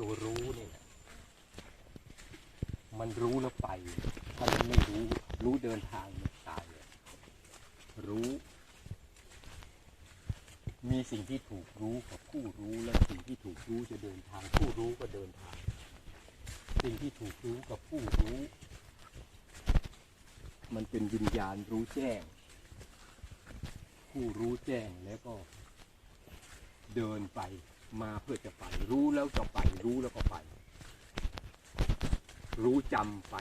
ตัวรู้นี่แหละมันรู้แล้วไป ถ้ามันไม่รู้ รู้เดินทางมันตายเลยรู้ มีสิ่งที่ถูกรู้กับผู้รู้และสิ่งที่ถูกรู้จะเดินทาง ผู้รู้ก็เดินทาง สิ่งที่ถูกรู้กับผู้รู้ มันเป็นวิญญาณรู้แจ้ง ผู้รู้แจ้งแล้วก็เดินไป มาเพื่อจะไป รู้แล้วจะไป รู้แล้วก็ไป รู้จำไป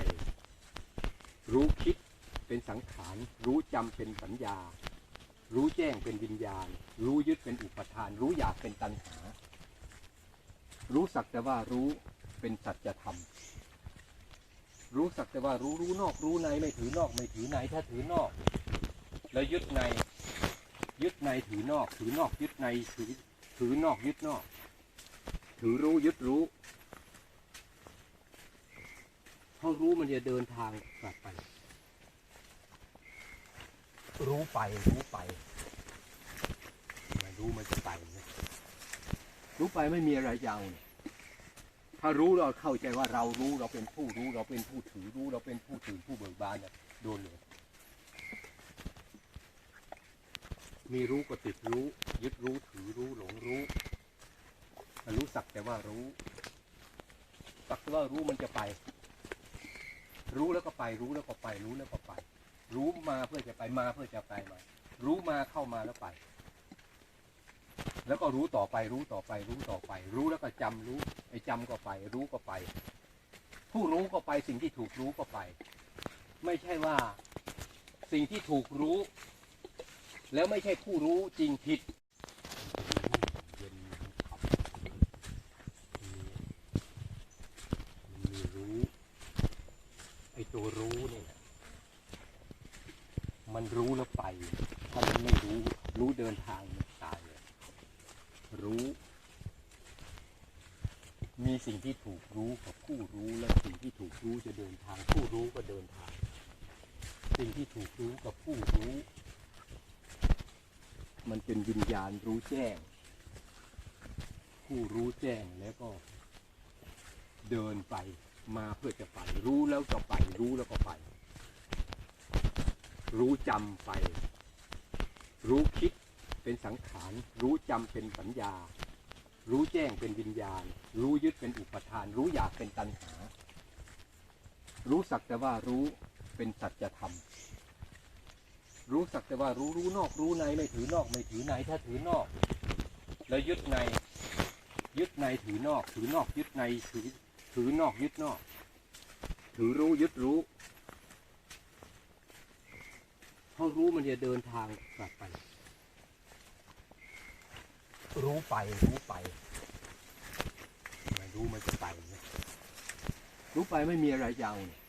รู้คิดเป็นสังขาร รู้จำเป็นสัญญา รู้แจ้งเป็นวิญญาณ รู้ยึดเป็นอุปทาน รู้อยากเป็นตัณหา รู้สักแต่ว่ารู้เป็นสัจธรรม รู้สักแต่ว่ารู้รู้นอก รู้ในไม่ถือนอก ไม่ถือในถ้าถือนอก แล้วยึดใน ยึดในถือนอก ถือนอกยึดในถือ ถือนอกยึดนอก ถือรู้ยึดรู้เพราะรู้มันจะเดินทางกลับไป รู้ไปรู้ไปม่รู้มันจะไปนะรู้ไปไม่มีอะไรจะเอาเนี่ยถ้ารู้เราเข้าใจว่าเรารู้เราเป็นผู้รู้เราเป็นผู้ถือรู้เราเป็นผู้ถือผู้เบิกบานเนี่ยโดนเลย มีรู้ก็ติดรู้ ยึดรู้ถือรู้หลงรู้รู้สักแต่ว่ารู้ สักแต่ว่ารู้มันจะไป รู้แล้วก็ไป รู้แล้วก็ไป รู้แล้วก็ไป รู้มาเพื่อจะไปมาเพื่อจะไปมา รู้มาเข้ามาแล้วไป แล้วก็รู้ต่อไป รู้ต่อไป รู้ต่อไป รู้แล้วก็จำรู้ ไอ้จำก็ไป รู้ก็ไป ผู้รู้ก็ไปสิ่งที่ถูกรู้ก็ไป ไม่ใช่ว่า สิ่งที่ถูกรู้ แล้วไม่ใช่ผู้รู้จริงผิดมีรู้ไอ้ตัวรู้เนี่ยมันรู้แล้วไป ถ้ามันไม่รู้รู้เดินทางมันตายเลยรู้ มีสิ่งที่ถูกรู้กับผู้รู้และสิ่งที่ถูกรู้จะเดินทาง ผู้รู้ก็เดินทาง สิ่งที่ถูกรู้กับผู้รู้ มันเป็นวิญญาณรู้แจ้ง ผู้รู้แจ้งแล้วก็เดินไปมาเพื่อจะไป รู้แล้วจะไป รู้แล้วก็ไป รู้จำไป รู้คิดเป็นสังขาร รู้จำเป็นสัญญา รู้แจ้งเป็นวิญญาณ รู้ยึดเป็นอุปทาน รู้อยากเป็นตัณหา รู้สักแต่ว่ารู้เป็นสัจธรรม รู้สักแต่ว่ารู้รู้นอกรู้ในไม่ถือนอก ไม่ถือในถ้าถือนอก แล้วยึดใน ยึดในถือนอก ถือนอกยึดในถือถือนอกยึดนอก ถือรู้ยึดรู้เพราะรู้มันจะเดินทางกลับไป รู้ไปรู้ไปไม่รู้มันจะไป รู้ไปไม่มีอะไรจะเอาเนี่ย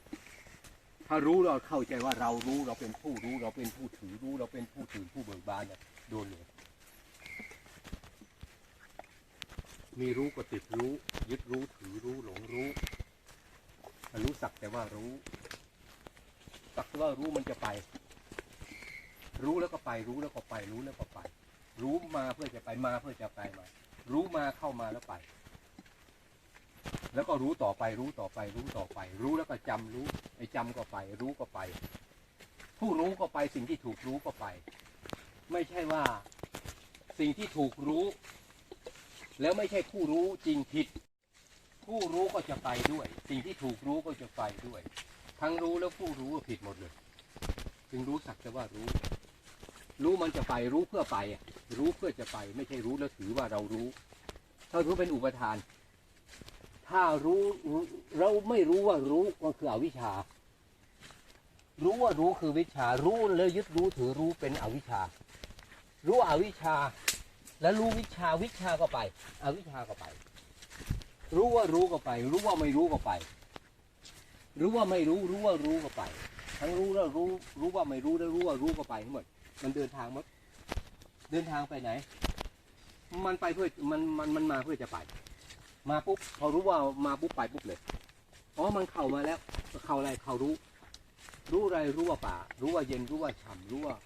ถ้ารู้เราเข้าใจว่าเรารู้เราเป็นผู้รู้เราเป็นผู้ถือรู้เราเป็นผู้ถือผู้เบิกบานเนี่ยโดนเลยมีรู้ก็ติดรู้ ยึดรู้ถือรู้หลงรู้รู้สักแต่ว่ารู้ สักแต่ว่ารู้มันจะไป รู้แล้วก็ไป รู้แล้วก็ไป รู้แล้วก็ไป รู้มาเพื่อจะไปมาเพื่อจะไปมา รู้มาเข้ามาแล้วไป แล้วก็รู้ต่อไป รู้ต่อไป รู้ต่อไป รู้แล้วก็จำรู้ ไอ้จำก็ไป รู้ก็ไป ผู้รู้ก็ไปสิ่งที่ถูกรู้ก็ไป ไม่ใช่ว่าสิ่งที่ถูกรู้ แล้วไม่ใช่ผู้รู้จริงผิด ผู้รู้ก็จะไปด้วย สิ่งที่ถูกรู้ก็จะไปด้วย ทั้งรู้แล้วผู้รู้ก็ผิดหมดเลย จึงรู้สักแต่ว่ารู้ รู้มันจะไปรู้เพื่อไป รู้เพื่อจะไป ไม่ใช่รู้แล้วถือว่าเรารู้ ถ้ารู้เป็นอุปทาน ถ้ารู้เราไม่รู้ว่ารู้ก็คืออวิชชา รู้ว่ารู้คือวิชา รู้แล้วยึดรู้ถือรู้เป็นอวิชชา รู้อวิชชา แล้วรู้วิชาวิชาก็ไป อวิชชาก็ไป รู้ว่ารู้ก็ไป รู้ว่าไม่รู้ก็ไป รู้ว่าไม่รู้ รู้ว่ารู้ก็ไป ทั้งรู้แล้วรู้ รู้ว่าไม่รู้แล้วรู้ว่ารู้ก็ไปทั้งหมด มันเดินทางหมดเดินทางไปไหน มันไปเพื่อมันมันมันมาเพื่อจะไป มาปุ๊บพอรู้ว่ามาปุ๊บไปปุ๊บเลยอ๋อมันเข้ามาแล้วเข้าอะไรเข้ารู้ รู้อะไรรู้ว่าป่า รู้ว่าเย็นรู้ว่าฉ่ำรู้ว่า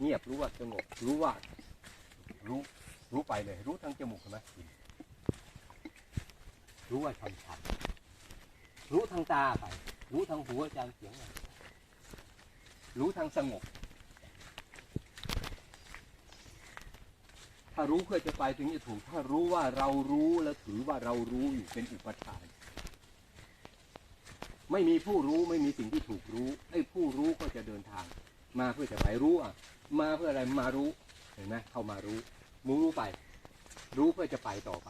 เงียบรู้ว่าสงบรู้ว่า รู้ รู้ไปเลย รู้ทั้งจมูกเห็นไหมรู้ว่าชันชันรู้ทางตาไป รู้ทางหูอาจารย์เสียงรู้ทางสงบ ถ้ารู้เพื่อจะไปถึงจะถูก ถ้ารู้ว่าเรารู้แล้วถือว่าเรารู้อยู่เป็นอุปทาน ไม่มีผู้รู้ไม่มีสิ่งที่ถูกรู้ไอ้ผู้รู้ก็จะเดินทาง มาเพื่อจะไปรู้อะ มาเพื่ออะไรมารู้เห็นไหมเข้ามารู้มูรู้ไป รู้เพื่อจะไปต่อไป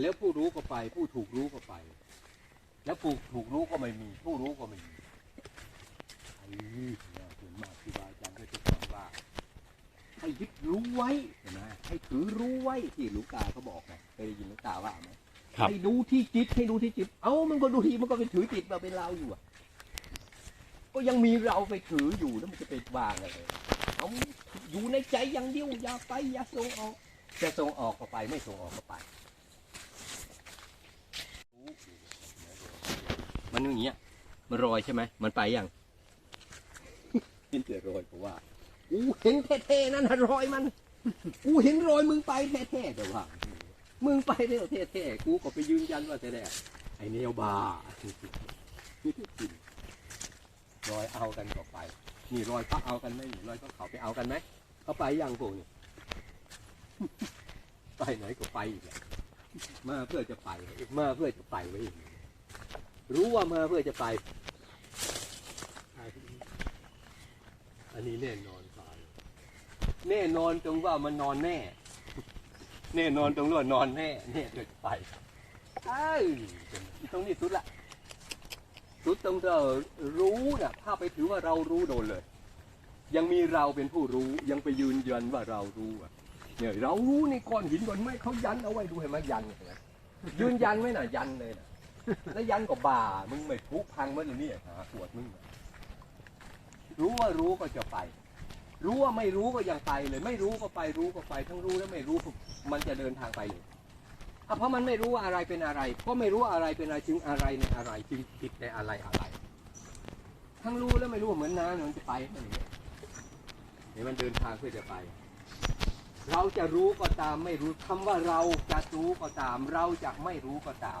แล้วผู้รู้ก็ไป ผู้ถูกรู้ก็ไป แล้วผู้ถูกรู้ก็ไม่มี ผู้รู้ก็ไม่มีอันนี้นะส่วนมากครูบาอาจารย์ก็จะสอนว่า ให้ยึดรู้ไว้เห็นไหมให้ถือรู้ไว้ที่หลวงตาเขาบอกไงเคยได้ยินหลวงตาว่าไหมครับให้ดูที่จิตให้ดูที่จิต เอ้ามันก็ดูที่มันก็ไปถือจิตมาเป็นเราอยู่อะก็ยังมีเราไปถืออยู่แล้วมันจะไปวางอะไรเอาอยู่ในใจอย่างเดียวอย่าไปอย่าส่งออกจะส่งออกก็ไปไม่ส่งออกก็ไปมันอย่างเงี้ยมันรอยใช่ไหมมันไปยังเห็นแต่รอยเพราะว่า กูเห็นแท้ๆนั่นนะรอยมัน กูเห็นรอยมึงไปแท้ๆแต่ว่า มึงไปเร็วแท้ๆกูก็ไปยืนยันว่าแต่แรกไอ้เนียวบารอยเอากันก็ไป นี่รอยเขาเอากันไหมนี่รอยเขาเขาไปเอากันไหมเขาไปยังพวกนี้ไปไหนก็ไปอีกแหละมาเพื่อจะไปมาเพื่อจะไปไว้อีกรู้ว่ามาเพื่อจะไป อันนี้แน่นอน แน่นอนตรงว่ามันนอนแน่ แน่นอนตรงว่านอนแน่แน่เกิดไปเอ้ยตรงนี้สุดละสุดตรงเรารู้นะถ้าไปถือว่าเรารู้โดนเลย ยังมีเราเป็นผู้รู้ยังไปยืนยันว่าเรารู้อะเนี่ยเรารู้ในก้อนหินก้อนไม้เขายันเอาไว้ดูเห็นไหมยันเห็นไหมยืนยันไว้น่ะยันเลยนะแล้วยันก็บ่ามึงไม่พุพังมันเลยเนี่ยหาปวดมึง รู้ว่ารู้ก็จะไป รู้ว่าไม่รู้ก็ยังไปเลย ไม่รู้ก็ไปรู้ก็ไปทั้งรู้และไม่รู้มันจะเดินทางไปเลยเพราะมันไม่รู้ว่าอะไรเป็นอะไรเพราะไม่รู้ว่าอะไรเป็นอะไรจึงอะไรในอะไรจึงผิดในอะไรอะไร ทั้งรู้และไม่รู้เหมือนน้ำมันจะไปมันอย่างเงี้ยเดี๋ยวมันเดินทางเพื่อจะไป เราจะรู้ก็ตามไม่รู้คำว่าเราจะรู้ก็ตาม เราจะไม่รู้ก็ตาม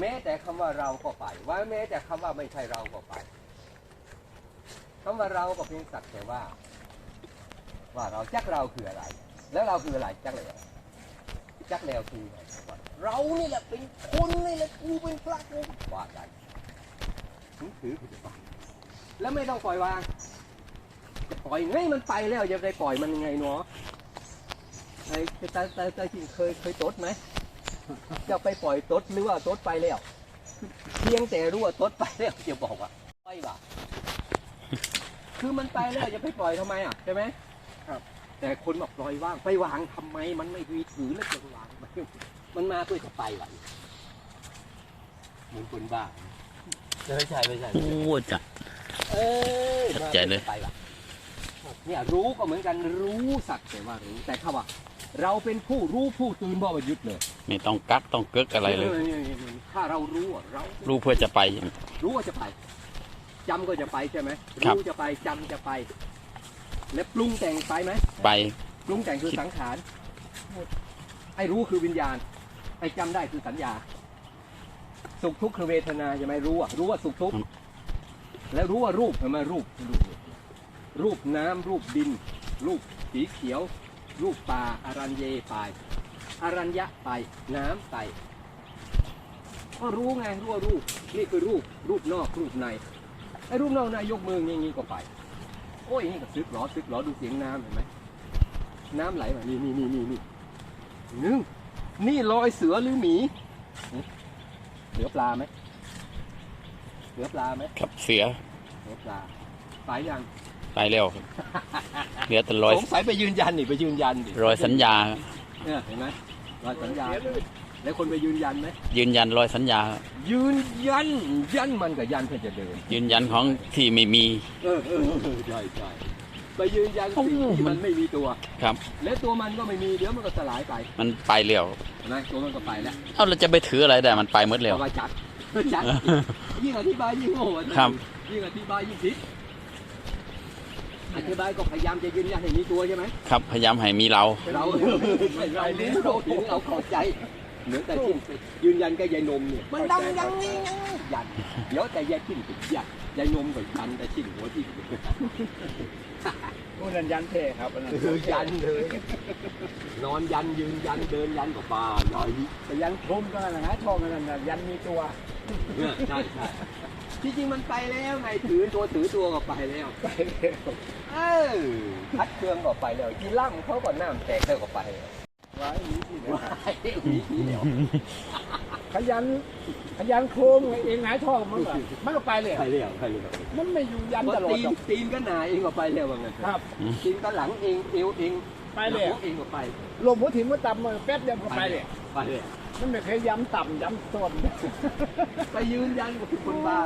แม้แต่คำว่าเราก็ไป ว่าแม้แต่คำว่าไม่ใช่เราก็ไปคำว่าเราก็เพียงสักแต่ว่า ว่าเราจักเราคืออะไร แล้วเราคืออะไรจักแล้วจักแล้วคืออะไรว่าเรานี่แหละเป็นคนนี่แหละกูเป็นพระกูว่ากันถือถือถือไปแล้วไม่ต้องปล่อยวางจะปล่อยไงมันไปแล้วจะไปปล่อยมันยังไงเนาะไอ้ตาตาตาจริงเคยเคยตดไหมจะไปปล่อยตดหรือว่าตดไปแล้วเพียงแต่รู้ว่าตดไปแล้วจะบอกว่าไปว่ะคือมันไปแล้วจะไปปล่อยทำไมอะใช่ไหม ครับ แต่คนบอกปล่อยวางไปวางทำไม มันไม่มีถือแล้วจะวางทำไมมันมาเพื่อจะไปว่ะเหมือนคนบ้าไม่ใช่ไม่ใช่โอ้จัดเอ้ยชัดเจนเลยมาพื่อจะไปว่ะเนี่ยรู้ก็เหมือนกันรู้สักแต่ว่ารู้แต่ถ้าว่าเราเป็นผู้รู้ผู้ตื่นบ่มายึดเลยไม่ต้องกักต้องเกิกอะไรเลยนี่นี่นี่ถ้าเรารู้อะเรารู้เพื่อจะไป รู้ว่าจะไปจำก็จะไปใช่ไหมครับรู้จะไปจำจะไป และปรุงแต่งไปไหมไป ปรุงแต่งคือสังขารไอ้รู้คือวิญญาณ ไอ้จำได้คือสัญญา สุขทุกข์คือเวทนาใช่ไหมรู้อะรู้ว่าสุขทุกข์อืมแล้วรู้ว่ารูปเห็นไหมรูปรูป รูปน้ำรูปดิน รูปสีเขียว รูปป่าอารัญเยไปอารัญญะไป น้ำไปก็รู้ไงรู้ว่ารูปนี่คือรูปรูปนอกรูปในไอ้รูปนอกในยกมืออย่างงี้ก็ไปโอ้ยนี่ก็ซึกหรอซึกหรอดูเสียงน้ำเห็นไหมน้ำไหลมานี่นี่นี่นี่นี่นึงนี่รอยเสือหรือหมีหึเหลือปลาไหมเหลือปลาไหมครับเสือเหลือปลาไปยังไปเร็วครับเหลือแต่รอยสงสัยไปยืนยันนี่ไปยืนยันดิรอยสัญญาเนี่ยเห็นไหมรอยสัญญา แล้วคนไปยืนยันไหมยืนยันรอยสัญญา ยืนยันยันมันกับยันเพื่อจะเดินยืนยันของที่ไม่มี เออเออเออใช่ใช่ไปยืนยันโอ้สิ่งโหที่มันไม่มีตัว ครับ และตัวมันก็ไม่มีเดี๋ยวมันก็สลายไป มันไปเร็วเห็นไหมตัวมันก็ไปแล้วเอ้าเราจะไปถืออะไรได้มันไปหมดเร็วเอามาจัดจัดยิ่งอธิบายยิ่งโง่อะครับยิ่งอธิบายยิ่งผิดอธิบายก็พยายามจะยืนยันให้มีตัวใช่ไหมครับ พยายามให้มีเรา เราเรารู้เราถึงเราเข้าใจ เหมือนแต่ชิ้นยืนยันกับยายนมเนี่ยมันดังยังนี่ยังยันเดี๋ยวแต่ยายชิ้นติดยันยายนมกับยันแต่ชิ้นหัวที่ผู้นั้นยันเท่ครับอันนั้นคือยันเลยนอนยันยืนยันเดินยันกับปลาใหญ่แต่ยันคมก็นั่นนะฮะทองก็นั่นนะยันมีตัวเนี่ยใช่ใช่ที่จริงมันไปแล้วไงถือตัวถือตัวก็ไปแล้วไปเร็วเออพัดเครื่องก็ไปแล้วที่ล่ำเขาก็น้ำแตกเขาก็ไปแล้ว ไว้หนีที่เดียวว้ายหนีทีเดียวขยัน ขยันโคมเองหงายทองมันก็มันก็ไปเลย ไปแล้วไปแล้วมันไม่อยู่ยันเพราะตลอดตีนหรอกตีนก็หนาเองก็ไปแล้วว่างั้นเถอะครับ ตีนก็หลังเองเอวเองไปเลยหน้าอกเองก็ไป ลมหัวถิ่นหัวต่ำมันแป๊บเดียวก็ไปเลย ไปเลย มันไม่เคยย้ำต่ำย้ำต้นไปยืนยันกับคนบ้า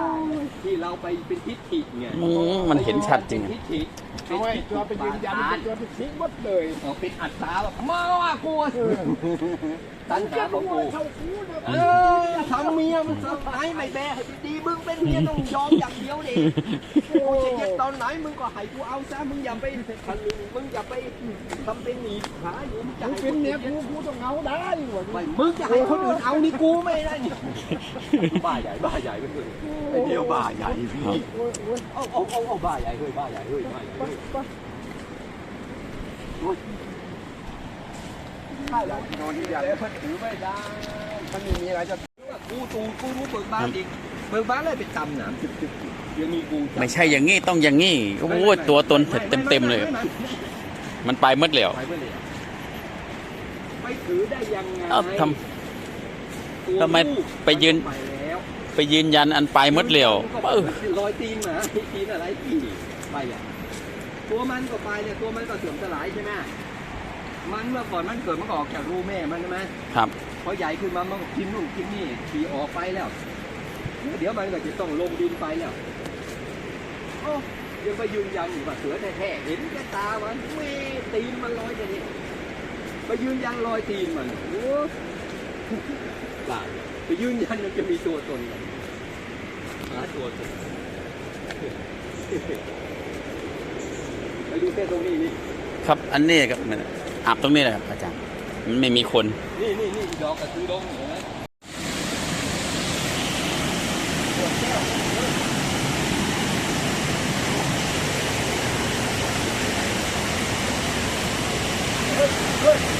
ที่เราไปเป็นทิฏฐิไงอืมมันเห็นชัดจริงเป็นอะทิฏฐิเอาไว้ตัวไปยืนยันเป็นตัวไปทิ้งหมดเลยเอาเป็นอัตตาแบบมาว่ากูอะเออ ตันหาของกูเท่ากูนะเออทำเมียมันสบายไม่แบให้ดีมึงเป็นเมียต้องยอมอย่างเดียวดิกูจะเย็ดตอนไหนมึงก็ให้กูเอาซะมึงอย่าไปทำมึงอย่าไปทำเป็นหนีขาอยู่มึงจะกูให้เป็นคนเมีอื่ยนกูกูต้องเอาได้หวไม่มึงจะให้คนอื่นเอานี่กูไม่ได้นี่บ้าใหญ่บ้าใหญ่ไปเลยไอเดียวบ้าใหญ่พี่โอ้ยโอ้ยเอาเอาเอาเอาบ้าใหญ่เฮ้ยบ้าใหญ่เฮ้ยบ้าใหญ่ไปเฮ้ยไปข้าหลัง นอนที่ใหญ่แล้วมันถือไม่ได้มันไม่มีอะไรจะกูตูกูรู้เบิกบ้านอีกเบิกบ้านเลยไปตำหนามจึ๊บจึ๊บจึ๊บยังมีกูจับไม่ใช่อย่างงี้ต้องอย่างงี้โอ้โหตัวตนเต็มเต็มๆเลย มันไปหมดแล้วไปเมื่อไหร่ไปถือได้ยังไงเอ้าทตัวทำไมลูกไปยืนไปแล้วไปยืนยันอันไปหมดแล้วก็เออรอยตีนหมาตีนอะไรตีนไปอะตัวมันก็ไปเนี่ยตัวมันก็เสื่อมสลายใช่ไหม มันเมื่อก่อนมันเกิดมันก็ออกจากรูแม่มันใช่ไหมครับพอใหญ่ขึ้นมามันก็กินนู่นกินนี่ขี่ออกไปแล้ว เดี๋ยวมันก็จะต้องลงดินไปแล้วโอ้ยังไปยืนยันอยู่ว่าเสือแท้ๆเห็นแค่ตามันเว้ตีนมันลอยอย่างนี้ไปยืนยันรอยตีนมันโอ้บ้าไปยืนยันมันจะมีตัวตนมันหาตัวตนไปดูแค่ตรงนี้นี่ครับอันนี้ครับมัน อับตรงนี้แหละอาจารย์มันไม่มีคน นี่นี่นี่ดอกกระตือดงเฮ้ย